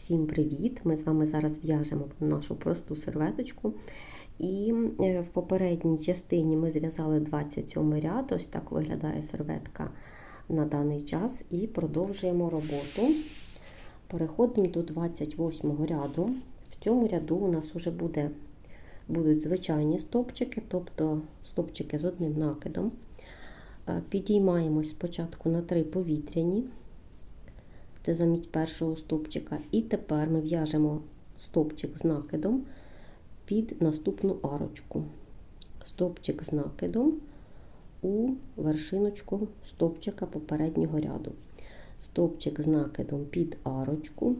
Всім привіт! Ми з вами зараз в'яжемо нашу просту серветочку. І е, в попередній частині ми зв'язали 27 ряд, ось так виглядає серветка на даний час, і продовжуємо роботу. Переходимо до 28 ряду. В цьому ряду у нас вже буде, будуть звичайні стопчики, тобто стопчики з одним накидом. Е, Підіймаємось спочатку на 3 повітряні. Це замість першого стовпчика. І тепер ми в'яжемо стовпчик з накидом під наступну арочку. Стовпчик з накидом у вершиночку стовпчика попереднього ряду. Стовпчик з накидом під арочку,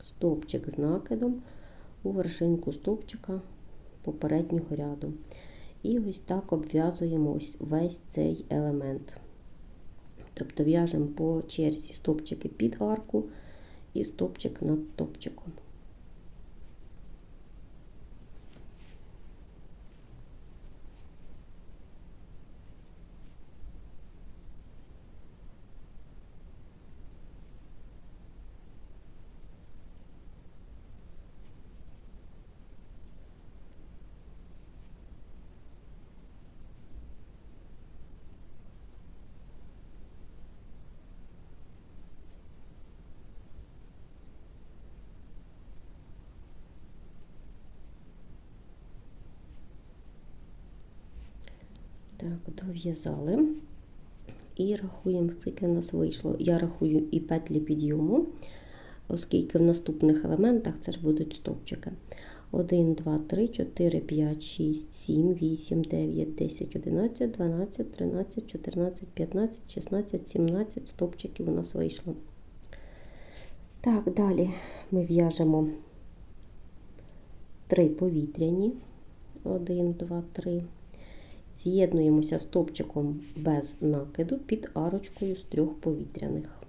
стовпчик з накидом у вершинку стовпчика попереднього ряду. І ось так обв'язуємо весь цей елемент. Тобто в'яжемо по черзі стопчики під арку і стопчик над топчиком. Так, дов'язали. І рахуємо, скільки в нас вийшло. Я рахую і петлі підйому, оскільки в наступних елементах це ж будуть стовпчики. 1, 2, 3, 4, 5, 6, 7, 8, 9, 10, 11, 12, 13, 14, 15, 16, 17 стовпчиків у нас вийшло. Так, далі ми в'яжемо 3 повітряні. 1, 2, 3. З'єднуємося стовпчиком без накиду під арочкою з трьох повітряних.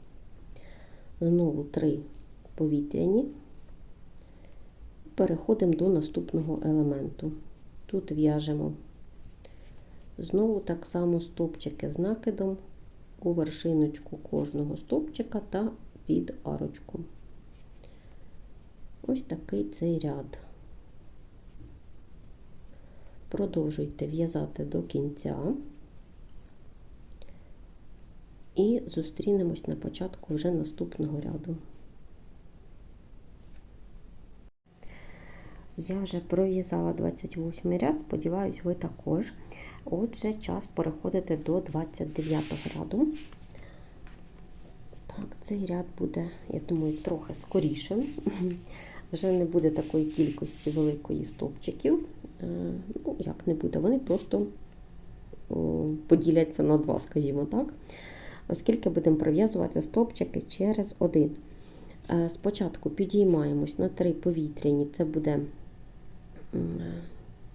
Знову три повітряні. Переходимо до наступного елементу. Тут в'яжемо знову так само стовпчики з накидом у вершиночку кожного стовпчика та під арочку. Ось такий цей ряд. Продовжуйте в'язати до кінця і зустрінемось на початку вже наступного ряду. Я вже пров'язала 28 ряд, сподіваюсь, ви також. Отже, час переходити до 29 ряду. Так, цей ряд буде, я думаю, трохи скорішим. Вже не буде такої кількості великої стовпчиків. Ну, як не буде, вони просто поділяться на два, скажімо так. Оскільки будемо пров'язувати стовпчики через один. Спочатку підіймаємось на три повітряні, це буде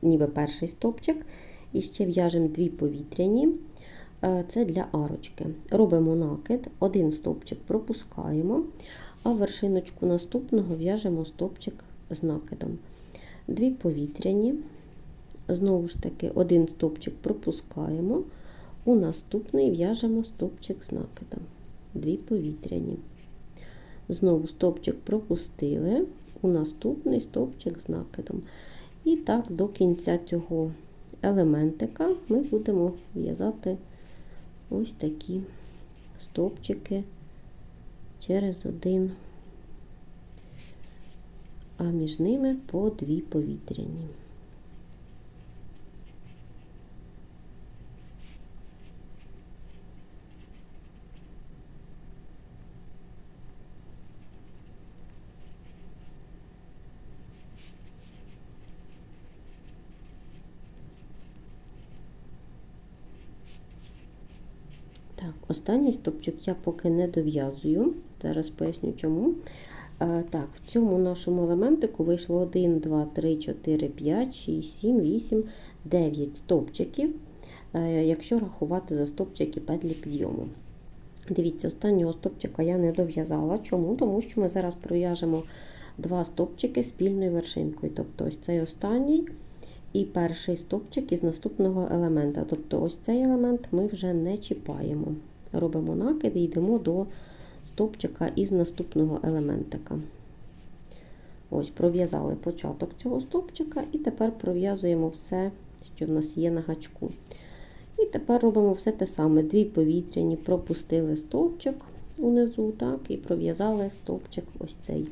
ніби перший стовпчик. І ще в'яжемо дві повітряні, це для арочки. Робимо накид, один стовпчик пропускаємо, а вершиночку наступного в'яжемо стовпчик з накидом. Дві повітряні, знову ж таки, один стовпчик пропускаємо, у наступний в'яжемо стовпчик з накидом. Дві повітряні. Знову стовпчик пропустили, у наступний стовпчик з накидом. І так, до кінця цього елементика ми будемо в'язати ось такі стовпчики через один, а між ними по дві повітряні. Так, останній стопчик я поки не дов'язую. Зараз поясню чому. Так, В цьому нашому елементику вийшло 1, 2, 3, 4, 5, 6, 7, 8, 9 стовпчиків, якщо рахувати за стовпчики петлі підйому. Дивіться, останнього стовпчика я не дов'язала. Чому? Тому що ми зараз пров'яжемо два стовпчики спільною вершинкою. Тобто ось цей останній і перший стовпчик із наступного елемента. Тобто ось цей елемент ми вже не чіпаємо. Робимо накид і йдемо до стовпчика із наступного елементика. Ось, пров'язали початок цього стовпчика, і тепер пров'язуємо все, що в нас є на гачку. І тепер робимо все те саме: дві повітряні, пропустили стовпчик унизу, так, і пров'язали стовпчик ось цей.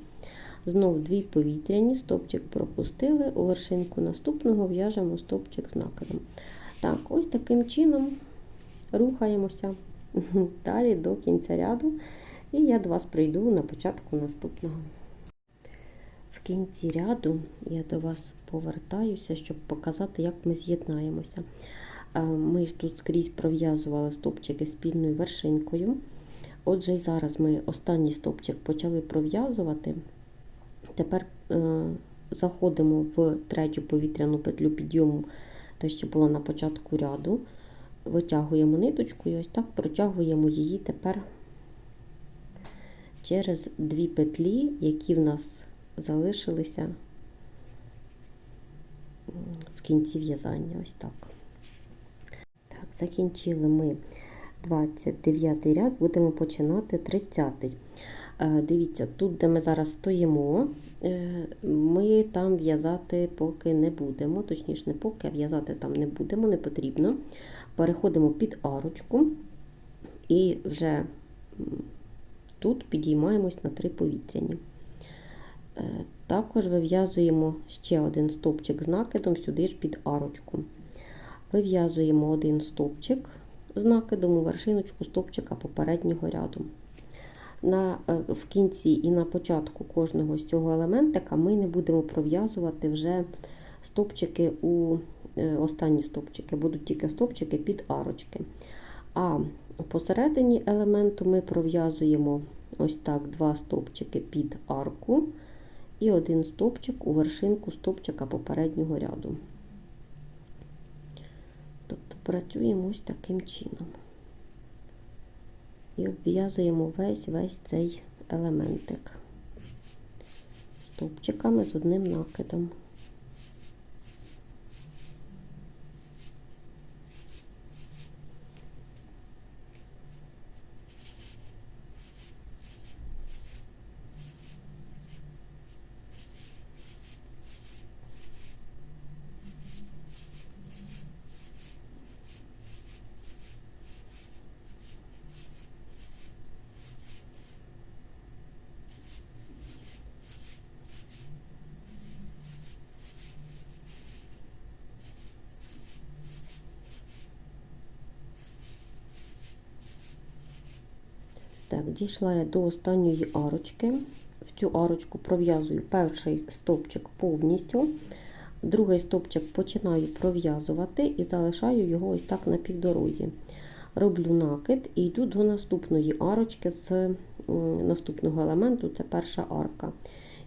Знов дві повітряні, стовпчик пропустили, у вершинку наступного в'яжемо стовпчик з накидом. Так, ось таким чином рухаємося далі до кінця ряду, і я до вас прийду на початку наступного. В кінці ряду я до вас повертаюся, щоб показати, як ми з'єднаємося. Е, Ми ж тут скрізь пров'язували стовпчики спільною вершинкою. Отже, і зараз ми останній стовпчик почали пров'язувати. Тепер е, заходимо в третю повітряну петлю підйому, те, що була на початку ряду. Витягуємо ниточку і ось так протягуємо її тепер через дві петлі, які в нас залишилися в кінці в'язання. Ось так. Так, закінчили ми 29 ряд, будемо починати 30. Е, Дивіться, тут, де ми зараз стоїмо, е, ми там в'язати поки не будемо, точніше, не поки, а в'язати там не будемо, не потрібно. Переходимо під арочку і вже тут підіймаємось на три повітряні. Е, Також вив'язуємо ще один стовпчик з накидом сюди ж під арочку. Вив'язуємо один стовпчик з накидом у вершиночку стовпчика попереднього ряду. На, е, В кінці і на початку кожного з цього елементика ми не будемо пров'язувати вже стовпчики у е, останні стовпчики, будуть тільки стовпчики під арочки. А посередині елементу ми пров'язуємо ось так два стовпчики під арку і один стовпчик у вершинку стовпчика попереднього ряду. Тобто працюємо ось таким чином. І обв'язуємо весь весь цей елементик стовпчиками з одним накидом. Дійшла я до останньої арочки. В цю арочку пров'язую перший стовпчик повністю, другий стовпчик починаю пров'язувати і залишаю його ось так на півдорозі. Роблю накид і йду до наступної арочки з наступного елементу це перша арка.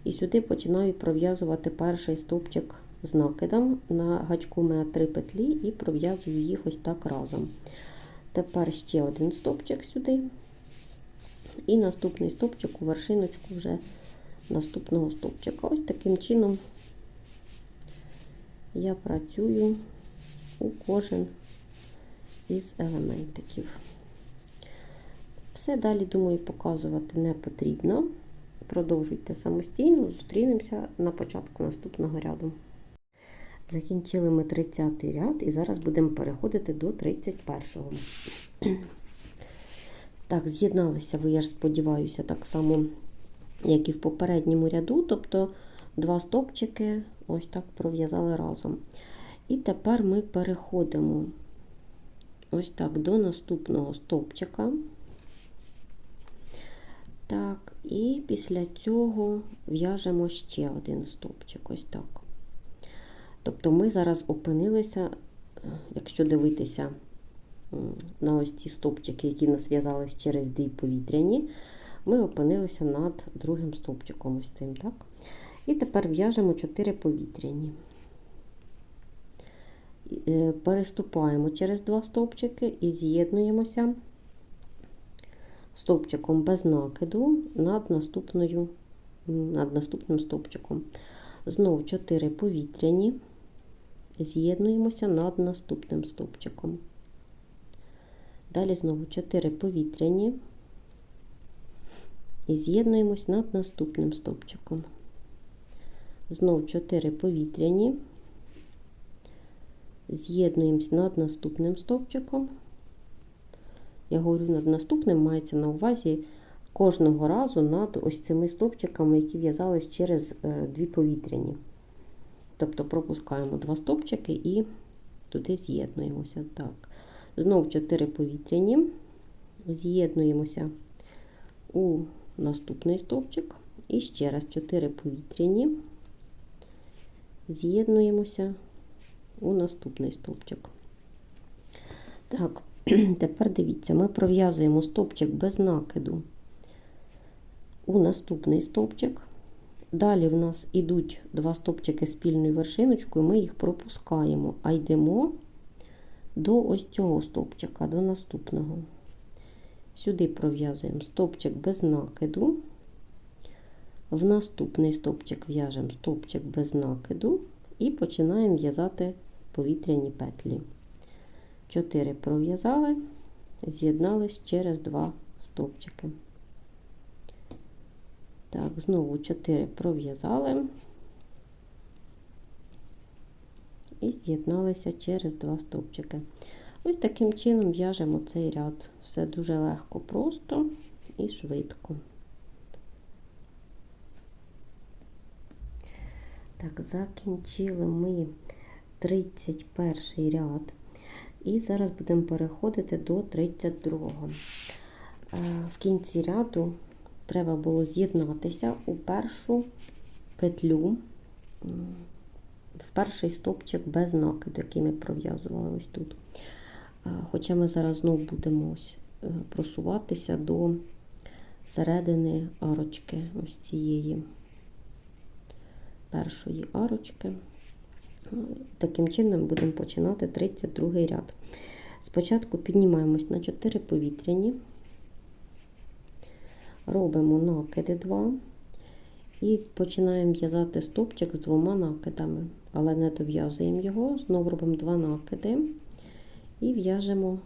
І сюди починаю пров'язувати перший стовпчик з накидом. На гачку у три петлі і пров'язую їх ось так разом. Тепер ще один стовпчик сюди. І наступний стовпчик у вершиночку вже наступного стовпчика. Ось таким чином я працюю у кожен із елементиків. Все далі, думаю, показувати не потрібно. Продовжуйте самостійно, зустрінемося на початку наступного ряду. Закінчили ми 30 ряд і зараз будемо переходити до 31-го. Так, з'єдналися ви, я ж сподіваюся, так само, як і в попередньому ряду, тобто два стопчики ось так пров'язали разом. І тепер ми переходимо ось так до наступного стопчика. Так, і після цього в'яжемо ще один стовпчик, ось так. Тобто ми зараз опинилися, якщо дивитися на ось ці стовпчики, які нас в'язались через дві повітряні, ми опинилися над другим стовпчиком. ось цим, так? І тепер в'яжемо 4 повітряні. Е, переступаємо через два стовпчики і з'єднуємося стовпчиком без накиду над наступною, над наступним стовпчиком. Знову 4 повітряні, з'єднуємося над наступним стовпчиком. Далі знову 4 повітряні і з'єднуємось над наступним стовпчиком. Знов 4 повітряні. З'єднуємось над наступним стовпчиком. Я говорю над наступним, мається на увазі кожного разу над ось цими стовпчиками, які в'язались через е, дві повітряні. Тобто пропускаємо два стовпчики і туди з'єднуємося. Так. Знов 4 повітряні, з'єднуємося у наступний стовпчик. І ще раз 4 повітряні, з'єднуємося у наступний стовпчик. Так, тепер дивіться, ми пров'язуємо стовпчик без накиду у наступний стовпчик. Далі в нас йдуть два стовпчики спільною вершиночкою, ми їх пропускаємо, а йдемо до ось цього стовпчика, до наступного. Сюди пров'язуємо стовпчик без накиду. В наступний стовпчик в'яжемо стовпчик без накиду і починаємо в'язати повітряні петлі. 4 пров'язали, з'єднались через два стовпчики. Так, знову 4 пров'язали і з'єдналися через два стовпчики. Ось таким чином в'яжемо цей ряд. Все дуже легко, просто і швидко. Так, закінчили ми 31 ряд. І зараз будемо переходити до 32-го. В кінці ряду треба було з'єднатися у першу петлю, в перший стопчик без накиду, який ми пров'язували ось тут. Хоча ми зараз знову будемо ось е, просуватися до середини арочки, ось цієї першої арочки. Таким чином будемо починати 32 ряд. Спочатку піднімаємось на 4 повітряні, робимо накиди 2 і починаємо в'язати стопчик з двома накидами, але не дов'язуємо його, знову робимо 2 накиди і в'яжемо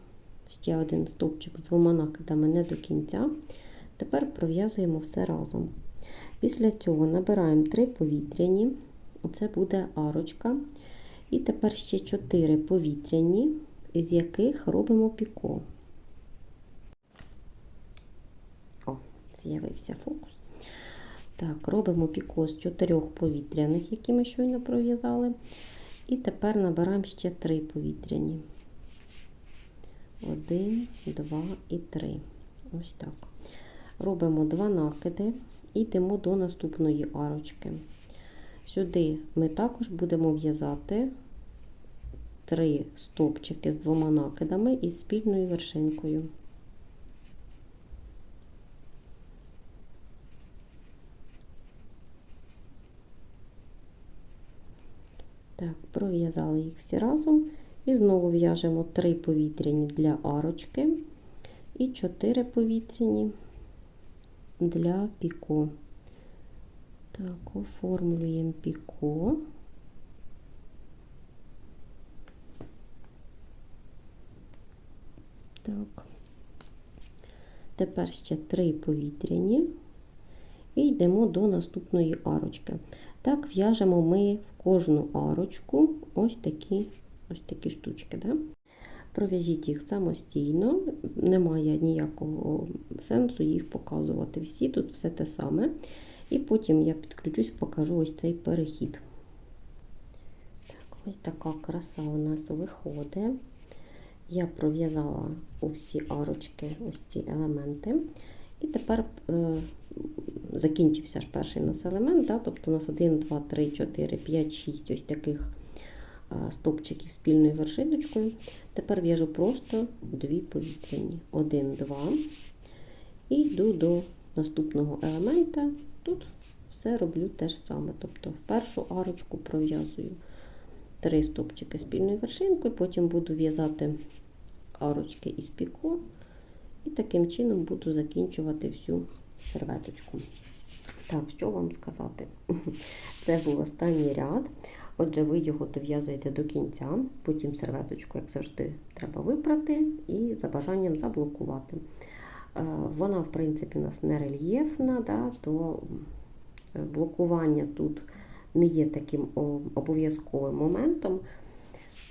ще один стовпчик з двома накидами не до кінця. Тепер пров'язуємо все разом. Після цього набираємо 3 повітряні, це буде арочка. І тепер ще 4 повітряні, із яких робимо піко. О, з'явився фокус. Так, робимо піко з 4 повітряних, які ми щойно пров'язали. І тепер набираємо ще 3 повітряні. 1, 2 і 3. Ось так. Робимо 2 накиди і йдемо до наступної арочки. Сюди ми також будемо в'язати три стовпчики з двома накидами із спільною вершинкою. Так, пров'язали їх всі разом. І знову в'яжемо 3 повітряні для арочки і 4 повітряні для піко. Так, оформлюємо піко. Так. Тепер ще три повітряні і йдемо до наступної арочки. Так, в'яжемо ми в кожну арочку ось такі ось такі штучки. Да? Пров'яжіть їх самостійно, немає ніякого сенсу їх показувати. Всі тут все те саме. І потім я підключусь, покажу ось цей перехід. Так, Ось така краса у нас виходить. Я пров'язала у всі арочки ось ці елементи. І тепер е, закінчився ж перший нас елемент, да? тобто у нас 1, 2, 3, 4, 5, 6 ось таких стопчиків спільною вершиночкою. Тепер в'яжу просто дві повітряні. 1, 2 і йду до наступного елемента. Тут все роблю те ж саме. Тобто в першу арочку пров'язую три стопчики спільною вершинкою, потім буду в'язати арочки із піко, і таким чином буду закінчувати всю серветочку. Так, що вам сказати? Це був останній ряд. Отже, ви його дов'язуєте до кінця, потім серветочку, як завжди, треба випрати і за бажанням заблокувати. Е, вона, в принципі, у нас не рельєфна, да, то е, блокування тут не є таким обов'язковим моментом,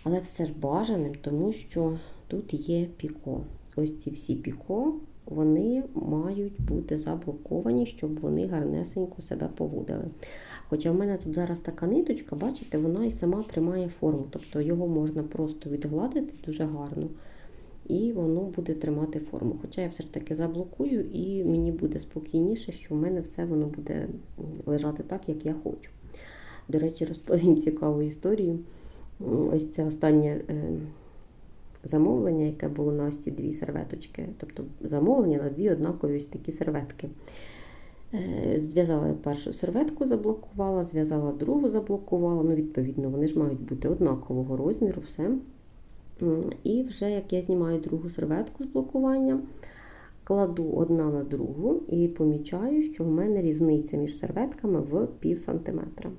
але все ж бажаним, тому що тут є піко. Ось ці всі піко, вони мають бути заблоковані, щоб вони гарнесенько себе поводили. Хоча в мене тут зараз така ниточка, бачите, вона і сама тримає форму. Тобто його можна просто відгладити дуже гарно, і воно буде тримати форму. Хоча я все ж таки заблокую, і мені буде спокійніше, що в мене все воно буде лежати так, як я хочу. До речі, розповім цікаву історію. Ось це останнє е, замовлення, яке було на ось ці дві серветочки. Тобто замовлення на дві однакові ось такі серветки. Е, Зв'язала першу серветку, заблокувала, зв'язала другу, заблокувала. Ну, відповідно, вони ж мають бути однакового розміру, все. І вже як я знімаю другу серветку з блокування, кладу одна на другу і помічаю, що в мене різниця між серветками в пів сантиметра.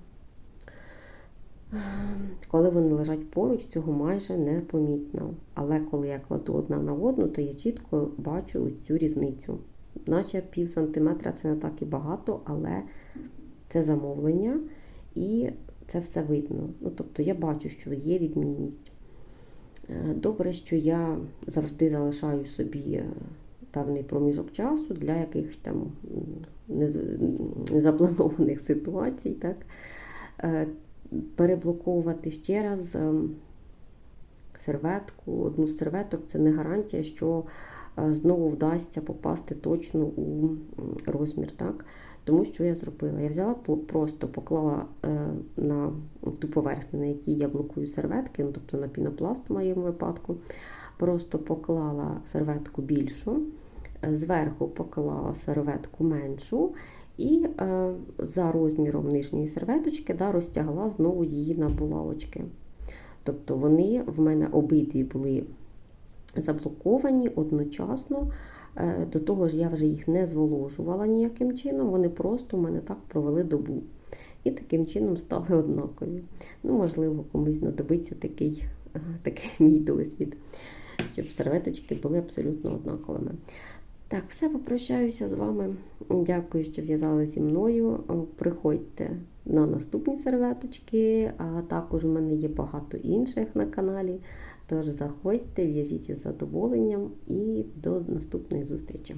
Коли вони лежать поруч, цього майже не помітно. Але коли я кладу одна на одну, то я чітко бачу цю різницю. Наче пів сантиметра це не так і багато, але це замовлення і це все видно. Ну, тобто я бачу, що є відмінність. Е, Добре, що я завжди залишаю собі е, певний проміжок часу для якихось там незапланованих ситуацій. Так? Переблоковувати ще раз ем, серветку, одну з серветок це не гарантія, що е, знову вдасться попасти точно у розмір. Так? Тому що я зробила? Я взяла просто поклала е, на ту поверхню, на якій я блокую серветки, ну, тобто на пінопласт в моєму випадку. Просто поклала серветку більшу, е, зверху поклала серветку меншу. І е, за розміром нижньої серветочки да, розтягла знову її на булавочки. Тобто вони в мене обидві були заблоковані одночасно. Е, До того ж, я вже їх не зволожувала ніяким чином, вони просто в мене так провели добу. І таким чином стали однакові. Ну, можливо, комусь знадобиться такий, е, такий мій досвід, щоб серветочки були абсолютно однаковими. Так, все, попрощаюся з вами. Дякую, що в'язали зі мною. Приходьте на наступні серветочки, а також в мене є багато інших на каналі. Тож заходьте, в'яжіть із задоволенням і до наступної зустрічі.